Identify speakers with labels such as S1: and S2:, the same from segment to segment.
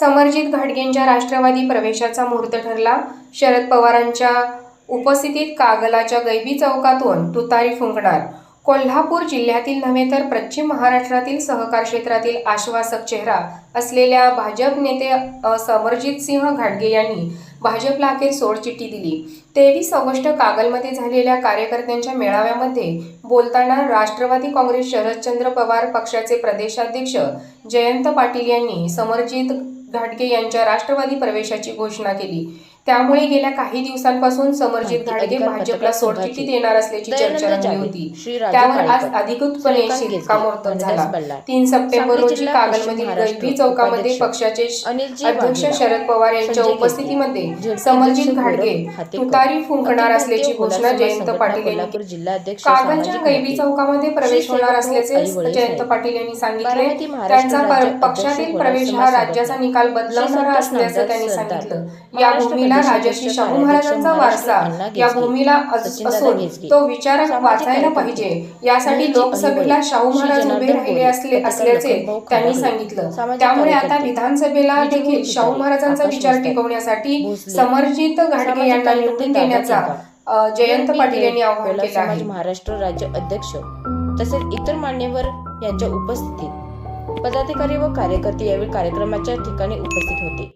S1: समरजित घाटगेंच्या राष्ट्रवादी प्रवेशाचा मुहूर्त ठरला. शरद पवारांच्या उपस्थितीत कागलाच्या गैबी चौकातून तुतारी फुंकणार. कोल्हापूर जिल्ह्यातील नव्हे तर पश्चिम महाराष्ट्रातील सहकार क्षेत्रातील आश्वासक चेहरा असलेल्या भाजप नेते समरजित सिंह घाटगे यांनी भाजपला अखेर सोडचिठ्ठी दिली. तेवीस ऑगस्ट कागलमध्ये झालेल्या कार्यकर्त्यांच्या मेळाव्यामध्ये बोलताना राष्ट्रवादी काँग्रेस शरदचंद्र पवार पक्षाचे प्रदेशाध्यक्ष जयंत पाटील यांनी समरजित घाटगे यांच्या राष्ट्रवादी प्रवेशाची घोषणा केली. त्यामुळे गेल्या काही दिवसांपासून समरजित
S2: अधिकार
S1: भाजपला
S2: संघाची
S1: देणार असल्याची चर्चा रंगली
S2: जाधव,
S1: होती त्यावर आज अधिकृतपणे शिक्कामोर्तब झाला तीन सप्टेंबर रोजी कागलमधील गैबी चौकामध्ये पक्षाचे अध्यक्ष शरद पवार यांच्या उपस्थितीमध्ये समरजित
S2: हातेकर,
S1: तुतारी फुंकणार असल्याची घोषणा जयंत पाटील यांनी कागलच्या गैबी. चौकामध्ये प्रवेश होणार असल्याचे जयंत. पाटील यांनी सांगितले त्यांचा पक्षातील प्रवेश हा राज्याचा. निकाल बदलवणारा असल्याचं त्यांनी सांगितलं या भूमीला
S2: प्रदेश
S1: राजर्षी शाहू महाराजांचा वारसा या भूमीला असून तो विचार
S2: सामाजिक
S1: वाचायला पाहिजे. यासाठी लोकसभेला शाहू महाराज उभे राहिले असले असल्याचे त्यांनी सांगितलं. त्यामुळे आता विधानसभेला देखील शाहू महाराजांचा विचार टिकवण्यासाठी समरजित घाटगे यांना निवडून देण्याचा जयंत पाटील यांनी आवाहन केलं आहे.
S2: महाराष्ट्र राज्य अध्यक्ष तसेच इतर मान्यवर यांच्या उपस्थितीत पदाधिकारी व कार्यकर्ते यावेळी कार्यक्रमाच्या ठिकाणी उपस्थित होते.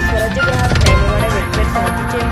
S2: स्वराज्य 可能就这样。